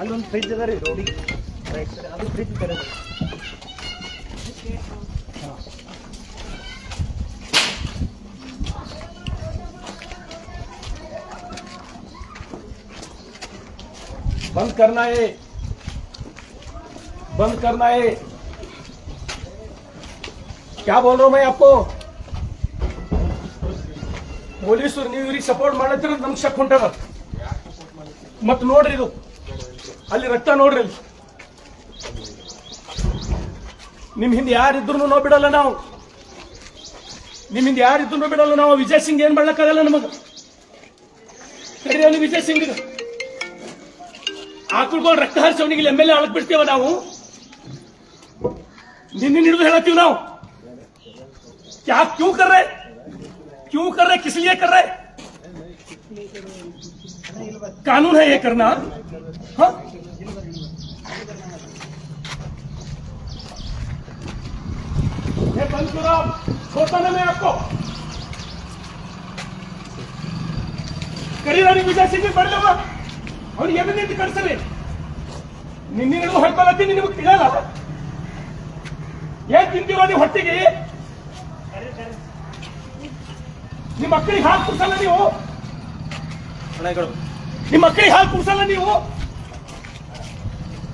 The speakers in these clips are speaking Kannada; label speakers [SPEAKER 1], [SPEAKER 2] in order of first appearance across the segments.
[SPEAKER 1] ಅಲ್ಲೊಂದು ಫ್ರಿಜ್ ಅದ ರೀ ರೋಡಿಗೆ ರೈಟ್ ಸರ್ ಅದು ಫ್ರಿಜ್ ಕರೆ
[SPEAKER 2] बंद करना है बंद करना है क्या बोल रहा हूं मैं आपको ಪೊಲೀಸರು ನೀವು ಇವ್ರಿಗೆ ಸಪೋರ್ಟ್ ಮಾಡತ್ತಿರ ನಮ್ಗೆ ಶಕ್ ಹೊಂಟದ ಮತ್ ನೋಡ್ರಿ ಇದು ಅಲ್ಲಿ ರಕ್ತ ನೋಡ್ರಿ ಅಲ್ಲಿ ನಿಮ್ ಹಿಂದೆ ಯಾರಿದ್ರು ನಾವು ಬಿಡಲ್ಲ ನಾವು ನಿಮ್ ಹಿಂದೆ ಯಾರಿದ್ರು ಬಿಡಲ್ಲ ನಾವು ವಿಜಯ್ ಸಿಂಗ್ ಏನ್ ಮಾಡ್ಲಕ್ಕಾಗಲ್ಲ ನಮಗ ಸರಿ ಅಲ್ಲಿ ವಿಜಯ್ ಸಿಂಗ್ ಇದು ಆಕಳ್ಗಳು ರಕ್ತ ಹರಿಸೋನಿಗೆ ಎಮ್ ಎಲ್ ಎ ಆಳಕ್ ಬಿಡ್ತೇವ ನಾವು ನಿನ್ನೆ ಹಿಡಿದು ಹೇಳತ್ತೀವಿ ನಾವು क्या क्यों कर रहे क्यों कर रहे किस लिए कर रहे कानून है ये करना हाँ ये बंद करो आप छोड़ता ना मैं आपको ಕರೀರಾಣಿ ವಿಜಯ್ ಸಿಂಗ್ ಬರಲವ ಅವ್ರು ಎದನ್ನಿಂದ ಕಳ್ಸಲಿ ನಿನ್ನೆಗಳು ಹೊಡ್ಕೊಳತ್ತೀನಿ ನಿಮಗೆ ತಿಳಿಯಲ್ಲ ಏನ್ ತಿಂತೀವ ನೀವು ಹೊಟ್ಟಿಗೆ? ನಿಮ್ಮ ಮಕ್ಕಳಿಗೆ ಹಾಲು ಕುಡ್ಸಲ್ಲ ನೀವು? ನಿಮ್ಮ ಮಕ್ಕಳಿಗೆ ಹಾಲು ಕುಡ್ಸಲ್ಲ ನೀವು?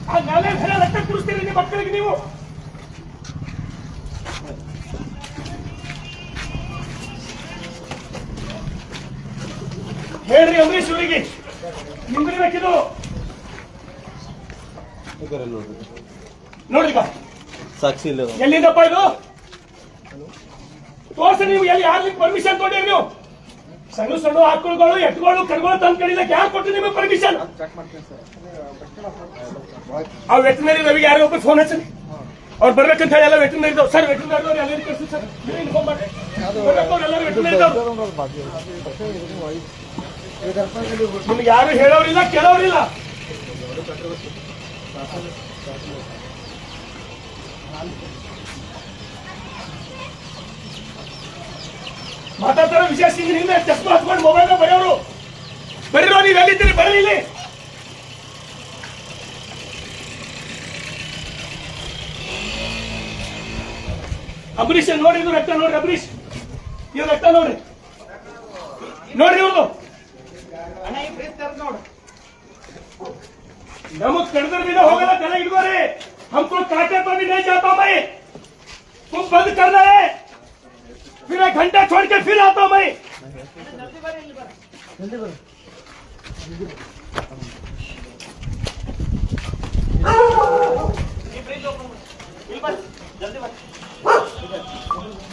[SPEAKER 2] ಆ ನಾಳೆ ರಕ್ತ ಕುಡಿಸ್ತೀರಿ ನಿಮ್ಮ ಮಕ್ಕಳಿಗೆ ನೀವು? ಹೇಳ್ರಿ ಅಂಬರೀಶ್ ಇವರಿಗೆ ನಿಂದಿರ್ಬೇಕಿದು ನೋಡ್ರಿ. ಬಾ.
[SPEAKER 3] ಸಾಕ್ಷಿ ಇಲ್ಲ
[SPEAKER 2] ಎಲ್ಲಿಂದಪ್ಪ ಇದು? ತೋರ್ಸಿ ನೀವು ಎಲ್ಲಿ ಯಾರು ಪರ್ಮಿಷನ್ ಕೊಟ್ಟಿರಿ ನೀವು? ಸಣ್ಣ ಸಣ್ಣ ಆಕಳುಗಳು ಎತ್ತುಗಳು ಕರುಗಳು ತಂದು ಕಡಿಲಕ್ಕೆ ಯಾರು ಕೊಟ್ಟು ನಿಮಗೆ ಪರ್ಮಿಷನ್ ಆ ವೆಟನರಿ ರವಿಗೆ ಯಾರೋ ಒಬ್ಬರು ಫೋನ್ ಹಚ್ಚಿ ಅವ್ರು ಬರ್ಬೇಕಂತ ಹೇಳಿ ಎಲ್ಲ ವೆಟನರಿ ಸರ್ ವೆಟನರಿ ಎಲ್ಲರೂ ಕಳಿಸಿ ಸರ್ ಇನ್ಫಾರ್ಮ್ ಮಾಡಿ ಎಲ್ಲರೂ ವೆಟನರಿ ನಿಮ್ಗೆ ಯಾರು ಹೇಳೋರಿಲ್ಲ, ಕೇಳೋರಿಲ್ಲ. ಮಾತಾಡ್ತಾರೋ ವಿಶೇಷ ಸಿಂಗ್ನಿಂದ ಚಸ್ಮಾ ಹಚ್ಕೊಂಡು ಮೊಬೈಲ್ ಬರೆಯೋರು. ಬರೀರೋ, ನೀವು ಎಲ್ಲಿದ್ದೀರಿ? ಬರಲಿ ಅಂಬರೀಷ್, ನೋಡ್ರಿ ಇದು ರಕ್ತ, ನೋಡ್ರಿ ಅಂಬರೀಷ್. ಇವ್ರ ರಕ್ತ, ನೋಡ್ರಿ. ನೋಡ್ರಿ ಇವ್ರದು ನಮಗ್ ಕಡ್ದ್ರ ಬಿಡ ಹೋಗಲ್ಲ ತಲೆ ಇಡ್ಕೋರಿ हमको काटे तो भी नहीं जाता मैं तुम बंद करना है फिर एक घंटा छोड़ के फिर आता हूं मैं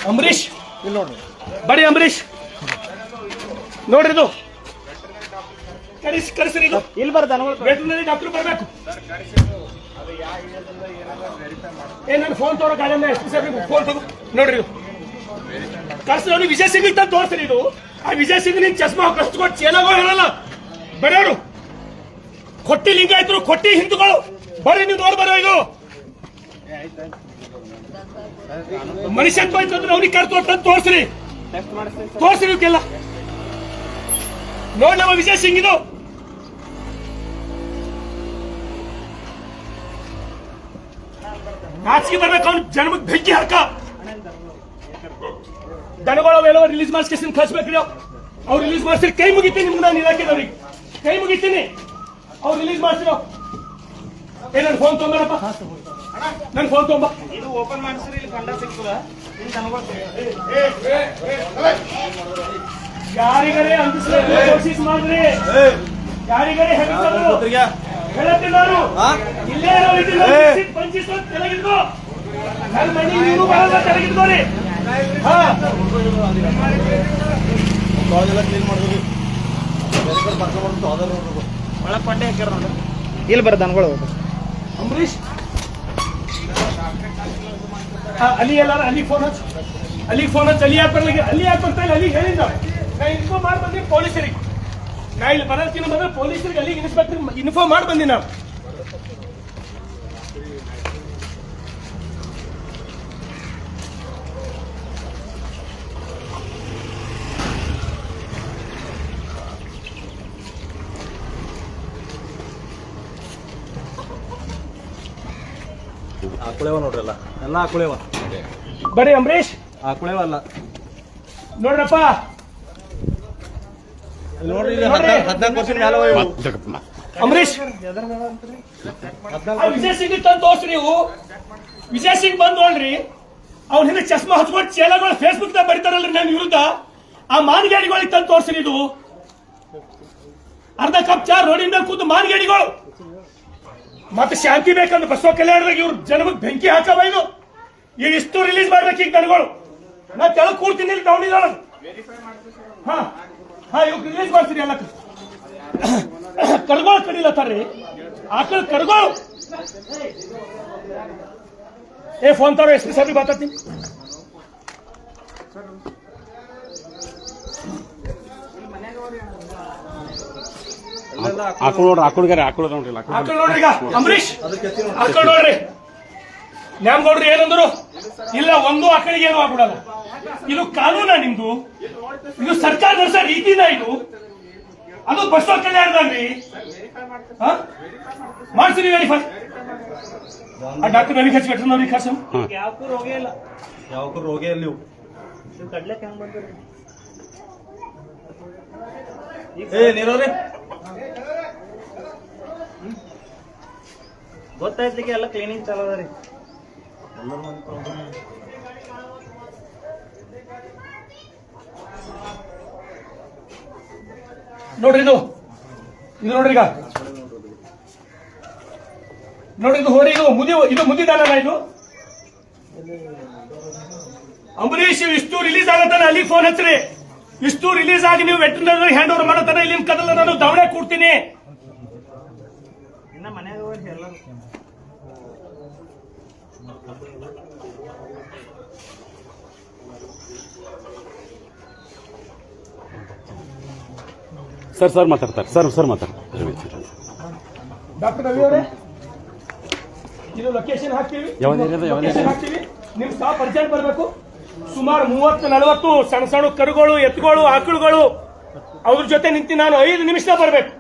[SPEAKER 2] ಅಂಬರೀಷ್
[SPEAKER 1] ಇಲ್ಲಿ ನೋಡ್ರಿ
[SPEAKER 2] ಬಡಿ ಅಂಬರೀಷ್ ನೋಡ್ರಿ ಇದು ಕರೆಸಿ ಕರೆಸ್ರಿ ಇದು.
[SPEAKER 1] ಇಲ್ಲಿ ಬರ್ದ
[SPEAKER 2] ವೆಟರ್ನರಿ ಡಾಕ್ಟರ್ ಬರಬೇಕು. ಏ ನನ್ನ ಫೋನ್ ತೋರೋ ಗಾಡಿ ಎಷ್ಟು ಸರ್ ಫೋನ್ ತಗೋ. ನೋಡ್ರಿ ಕರ್ಸಿ ಅವ್ನಿಗೆ ವಿಜಯ್ ಸಿಂಗ್ ಅಂತ ತೋರಿಸ್ರಿ ಇದು. ಆ ವಿಜಯ್ ಸಿಂಗ್ ನಿನ್ ಚಸ್ಮಾ ಕಸ್ಕೊಟ್ಟು ಚೇಲಾಗೋ ಹೇಳಲ್ಲ ಬರೆಯೋರು ಕೊಟ್ಟಿ ಲಿಂಗಾಯತರು ಕೊಟ್ಟಿ ಹಿಂದೂಗಳು. ಬರ್ರಿ ನೀವು ನೋಡಿ ಬರೋ ಇದು. ಮನುಷ್ಯತ್ವ ಅಂದ್ರೆ ಅವ್ನಿಗೆ ಕರ್ತು ತಂದು ತೋರಿಸ್ರಿ. ತೋರಿಸ್ರಿ ಇವಕ್ಕೆಲ್ಲ ನೋಡಿ ನಮ್ಮ ವಿಜಯ್ ಸಿಂಗ್ ಇದು. ನಾಚಿಕೆ ಬರ್ಬೇಕು ಅವ್ನು ಜನ್ಮಕ್ಕೆ ಬೆಂಕಿ ಹಾಕ ದನಗಳ ಅವೆಲ್ಲ ರಿಲೀಸ್ ಮಾಡಿಸ್ಕೇಸಿನ ಕಳ್ಸ್ಬೇಕ್ರಿ ಅವ್ರು ರಿಲೀಸ್ ಮಾಡಿಸ್ರಿ ಕೈ ಮುಗಿತೀನಿ ನಿಮ್ಗೆ ನಾನು ಇಲಾಖೆದವ್ರಿಗೆ ಕೈ ಮುಗಿತೀನಿ ಅವ್ರು ರಿಲೀಸ್ ಮಾಡ್ಸಿರೋ ಏ ನನ್ನ ಫೋನ್ ತೊಗೊಂಬರಪ್ಪ ನನ್ನ ಫೋನ್ ತೊಗೊಂಬ
[SPEAKER 1] ಇದು ಓಪನ್ ಮಾಡಿಸ್ರಿ ಇಲ್ಲಿ ಕಂಡ ಸಿಗ್ತದ
[SPEAKER 2] ಯಾರಿಗರೇ ಕೋಶಿಸ್ ಮಾಡ್ರಿ ಯಾರಿಗರೇ ಹೆಂಗ್ ಇಲ್ಲೇ
[SPEAKER 1] ಬರ ದನಗಳು.
[SPEAKER 2] ಅಂಬರೀಷ್. ಆ, ಅಲ್ಲಿ ಎಲ್ಲಾರ ಅಲ್ಲಿ ಫೋನ್ ಹಚ್ಚು. ಅಲ್ಲಿ ಫೋನ್ ಹಚ್ಚ ಅಲ್ಲಿ ಯಾಕೆ ಬರ್ಲಿಕ್ಕೆ ಅಲ್ಲಿ ಯಾಕೆ ಬರ್ತಾ ಇಲ್ಲ? ಅಲ್ಲಿಗೆ ಹೇಳಿದ್ದ. ನಾ ಇನ್ಫೋ ಮಾಡಿ ಬಂದೀನಿ ಪೊಲೀಸರಿಗೆ. ನಾ ಇಲ್ಲಿ ಬರೋದಕ್ಕಿಂತ ಬಂದ್ರೆ ಪೊಲೀಸರಿಗೆ ಅಲ್ಲಿಗೆ ಇನ್ಸ್ಪೆಕ್ಟರ್ ಇನ್ಫಾರ್ಮ್ ಮಾಡಿ ಬಂದಿ ನಾವು
[SPEAKER 3] ಆಕುಳೇವ ನೋಡ್ರಿ ಎಲ್ಲ ಎಲ್ಲ ಆಕುಳೇವ
[SPEAKER 2] ಬರೀ ಅಂಬರೀಶ್
[SPEAKER 3] ಆಕುಳೇವ ಅಲ್ಲ.
[SPEAKER 2] ನೋಡ್ರಪ್ಪ.
[SPEAKER 3] ನೋಡ್ರಿ ಇಲ್ಲಿ ಹದ್ನಾಲ್ಕು ವರ್ಷದ ಇವು.
[SPEAKER 2] ಅಂಬರೀಶ್ ಆ ವಿಜಯ್ ಸಿಂಗ್ ತಂದು ತೋರ್ಸಿ ನೀವು. ವಿಜಯ್ ಸಿಂಗ್ ಬಂದ್ ನೋಡ್ರಿ. ಅವ್ನ ಹಿಂದೆ ಚಸ್ಮಾ ಹಚ್ಕೊಂಡು ಚೇಲಗಳು ಫೇಸ್ಬುಕ್ ದಾಗ ಬರೀತಾರಲ್ರಿ ನನ್ನ ವಿರುದ್ಧ. ಆ ಮಾನಗಾಡಿಗಳಿಗೆ ತಂದು ತೋರ್ಸ್ರಿ ಇದು. ಅರ್ಧ ಕಪ್ ಚಾ ರೋಡಿನ ಮೇಲೆ ಕೂತು ಮಾನಗೇಣಿಗಳು ಮತ್ತೆ ಶಾಂತಿ ಬೇಕಂದ್ರೆ ಬಸವ ಕಲ್ಯಾಣದಾಗ ಇವ್ರು ಜನಮಗೆ ಬೆಂಕಿ ಹಾಕವ ಇದು. ಈಗ ಇಷ್ಟು ರಿಲೀಸ್ ಮಾಡ್ಬೇಕು ಈಗ ನನಗಳು. ನಾ ತೆಳಗ್ ಕೂಡ್ತೀನಿ ಇಲ್ಲಿ ಟೌನಿದೊಳಗೆ ಹಾ. ಹಾ ಇವಾಗ ರಿಲೀಸ್ ಮಾಡ್ತೀರಿ ಎಲ್ಲ ಕಡ್ಗೋಳ್ ಕಡಿಲತ್ತಾರ್ರಿ ಆಕಳ ಕಡ್ಗೋಳು. ಏ ಫೋನ್ ತಾರೋ ಎಸ್ ಪಿ ಸಾಹೇಬ್ರಿಗೆ ಮಾತಾಡ್ತೀನಿ.
[SPEAKER 4] ಆಕಳು ನೋಡ್ರಿ ಆಕಳಿಗಾರೆ ಆಕಳು ನೋಡ್ರಿ ಆಕಳು
[SPEAKER 2] ನೋಡ್ರಿ ಈಗ. ಅಂಬರೀಶ್ ಆಕಳ ನೋಡ್ರಿ. ನ್ಯಾಮಗೌಡ್ರು ಏನಂದ್ರು ಇಲ್ಲ ಒಂದು ಆಕಳಿಗೆ ಏನು ಆಗ್ಬಿಡಲ್ಲ. ಇದು ಕಾನೂನ ನಿಮ್ದು. ಇದು ಸರ್ಕಾರ ನಡೆಸೋ ರೀತಿನ ಇದು. ಅದು ಬಸವ ಕಲ್ಯಾಣದಲ್ಲಿ ಮಾಡ್ತೀನಿ ವೆರಿಫೈ ಆ ಡಾಕ್ಟರ್ ಖರ್ಚು ಹಚ್ಚಿ ವೆಟರ್ನರಿ ಖರ್ಚು
[SPEAKER 1] ಯಾವಕ್ಕೂ ರೋಗ ಇಲ್ಲ
[SPEAKER 3] ಯಾವಕ್ಕೂ ರೋಗ ಇಲ್ಲ ಇವು.
[SPEAKER 1] ನೀವು. ಕಡ್ಲೆಕ್ ಹೆಂಗ್ ಬಂದ್ರಿ
[SPEAKER 3] ಏ ನೀರವ್ರಿ.
[SPEAKER 1] ಗೊತ್ತಾಯ್ತಿಗೆ ಎಲ್ಲ ಕ್ಲೀನಿಂಗ್ ಚಲೋ ಅದ ರೀ.
[SPEAKER 2] ನೋಡ್ರಿ ಇದು. ಇದು ನೋಡ್ರಿ ಈಗ. ನೋಡ್ರಿ ಇದು ಹೋರಿ ಇದು. ಮುದಿ ಇದು ಮುದಿದಾನ ಇದು? ಅಂಬರೀಶ್ ಇಷ್ಟು ರಿಲೀಸ್ ಆಗತ್ತಾನ ಅಲ್ಲಿ ಫೋನ್ ಹಚ್ಚ್ರಿ ಇಷ್ಟು ರಿಲೀಸ್ ಆಗಿ ನೀವು ವೆಟರ್ನರಿ ಹ್ಯಾಂಡ್ ಓವರ್ ಮಾಡತ್ತಾನ ಇಲ್ಲಿ ಕದಲ ನಾನು ದವಡೆ ಕೊಡ್ತೀನಿ.
[SPEAKER 1] ಇನ್ನ
[SPEAKER 4] ಸರ್ ಸರ್ ಮಾತಾಡ್ತಾರೆ ಸರ್ ಸರ್ ಮಾತಾಡ್ತಾರೆ.
[SPEAKER 2] ಡಾಕ್ಟರ್ ರವಿ ಅವರೇ ಇದು ಲೊಕೇಶನ್ ಹಾಕ್ತೀವಿ.
[SPEAKER 4] ಯಾವ
[SPEAKER 2] ಲೊಕೇಶನ್
[SPEAKER 4] ಏರಿಯಾದ?
[SPEAKER 2] ಹಾಕ್ತೀವಿ. ನಿಮ್ ಸ್ಟಾಫ್ ಅರ್ಜೆಂಟ್ ಬರಬೇಕು. ಸುಮಾರು ಮೂವತ್ತು ನಲವತ್ತು ಸಣ್ಣ ಸಣ್ಣ ಕರುಗಳು ಎತ್ತುಗಳು ಆಕಳುಗಳು ಅವ್ರ ಜೊತೆ ನಿಂತು ನಾನು ಐದು ನಿಮಿಷ ಬರ್ಬೇಕು.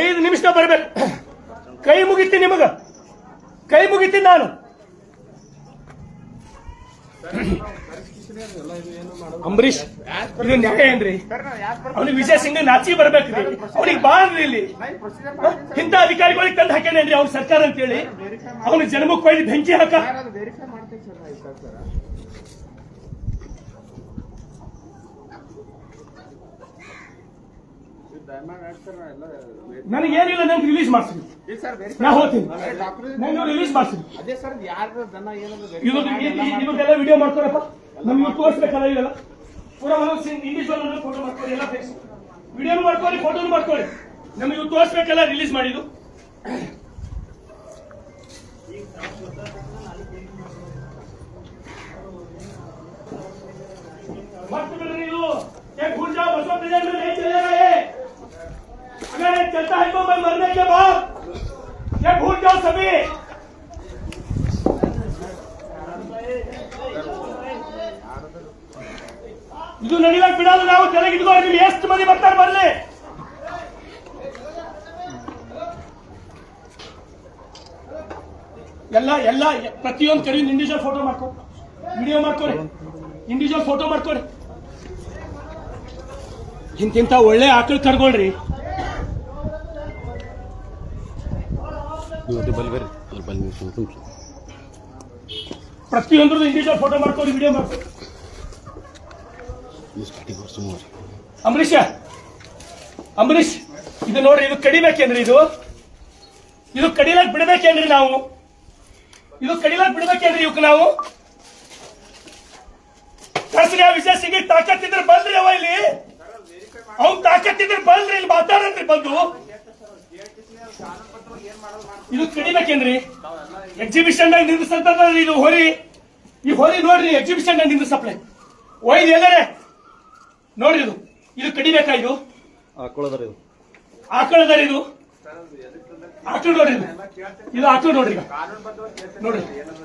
[SPEAKER 2] ಐದು ನಿಮಿಷ ಬರ್ಬೇಕು. ಕೈ ಮುಗಿತಿ ನಿಮಗ. ಕೈ ಮುಗಿತೀನಿ ನಾನು. ಅಂಬರೀಶ್ ಇದು ನ್ಯಾಯ ಏನ್ರಿ? ಅವನಿಗೆ ವಿಜಯ್ ಸಿಂಗ್ ನಾಚಿ ಬರ್ಬೇಕ್ರಿ. ಅವನಿಗೆ ಬಾಳ್ರಿ ಇಲ್ಲಿ? ಇಂಥ ಅಧಿಕಾರಿಗಳಿಗೆ ತಂದು ಹಾಕ್ಯಾನೇನ್ರಿ ಅವ್ನ ಸರ್ಕಾರ ಅಂತೇಳಿ. ಅವನು ಜನ್ಮಕ್ಕೆ ಬೆಂಕಿ ಹಾಕ. ನನಗೆ ಏನಿಲ್ಲ ನನಗೆ ರಿಲೀಸ್ ಸರ್ ನಾ ಹೋಗ್ತೀನಿ. ರಿಲೀಸ್ ಮಾಡಿಸ್ರಿ
[SPEAKER 5] ಅದೇ ಸರ್ ಯಾರ ದನ
[SPEAKER 2] ಇದು ಇದಕ್ಕೆಲ್ಲ ವಿಡಿಯೋ ಮಾಡ್ತಾರಪ್ಪ. ನಮ್ಗೆ ತೋರಿಸ್ಬೇಕಲ್ಲ ಇಲ್ಲ ಪೂರ ಮನೋಜ್ ಸಿಂಗ್ ಇಂಡಿವಿಜುವಲ್ ಫೋಟೋ ಮಾಡ್ಕೊಳ್ಳಿ ಎಲ್ಲ ಫೇಸ್ ವಿಡಿಯೋನು ಮಾಡ್ಕೊಳ್ಳಿ ಫೋಟೋನು ಮಾಡ್ಕೊಳ್ಳಿ. ನಮಗೆ ಇವು ತೋರಿಸ್ಬೇಕಲ್ಲ ರಿಲೀಸ್ ಮಾಡಿದ್ದು. ಮತ್ತೆ ಬಿಡ್ರಿ ನೀವು. ಬಸವ मरने के बाद ये भूल जाओ सभी ಇದು ನಡಿಲಕ್ ಬಿಡಲ್ಲ ನಾವು ಕೆಳಗೆ ಇಟ್ಕೋ ನೀವು ಎಷ್ಟು ಮಂದಿ ಬರ್ತಾರೆ ಬರ್ಲಿ ಎಲ್ಲ ಎಲ್ಲ ಪ್ರತಿಯೊಂದು ಕಡೆ ಇಂಡಿವಿಜುವಲ್ ಫೋಟೋ ಮಾಡ್ಕೊ ವಿಡಿಯೋ ಮಾಡ್ಕೊಡಿ ಇಂಡಿವಿಜುವಲ್ ಫೋಟೋ ಮಾಡ್ಕೊಡಿ ಇಂತಿಂತ ಒಳ್ಳೆ ಆಕಳು ಕರ್ಕೊಳ್ರಿ ಪ್ರತಿಯೊಂದ್ರದ್ದು ಇಂಡಿವಿಜುವಲ್ ಫೋಟೋ ಮಾಡ್ಕೊಳ್ಳಿ ವಿಡಿಯೋ
[SPEAKER 4] ನೋಡ್ರಿ
[SPEAKER 2] ಅಂಬರೀಷ ಅಂಬರೀಷ್ ಇದು ನೋಡ್ರಿ ಇದು ಕಡಿಬೇಕೇನ್ರಿ ಇದು? ಇದು ಕಡಿಲಾಕ್ ಬಿಡಬೇಕೇನ್ರಿ ನಾವು? ಇದು ಕಡಿಲಾಕ್ ಬಿಡಬೇಕೇನ್ರಿ ಇವಕ್ಕೆ ನಾವು? ಕಳ್ಸ್ರಿ ಆ ಸಿಗಿ ಸಿಂಗ್ ತಾಕತ್ತಿದ್ರೆ ಬಂದ್ರಿ ಅವ ಇಲ್ಲಿ. ಅವ್ನ್ ತಾಕತ್ತಿದ್ರೆ ಬಂದ್ರಿ ಇಲ್ಲಿ ಮಾತಾಡನ್ರಿ ಬಂದು. ಇದು ಕಡಿಬೇಕೇನ್ರಿ ಎಕ್ಸಿಬಿಷನ್ ನಿಂದಿಸ್ತಂತ ಇದು ಹೋರಿ. ಈ ಹೋರಿ ನೋಡ್ರಿ ಎಕ್ಸಿಬಿಷನ್ ಸಪ್ಲೈ ಒಯ್ದು ಎಲ್ಲರೇ. ನೋಡ್ರಿ ಇದು. ಇದು ಕಡಿಬೇಕಾ ಇದು.
[SPEAKER 3] ಇದು.
[SPEAKER 2] ಆಕಳದಾರ ಇದು. ಆಕಳು ನೋಡ್ರಿ ಇದು. ಆಕಳು ನೋಡ್ರಿ ನೋಡ್ರಿ.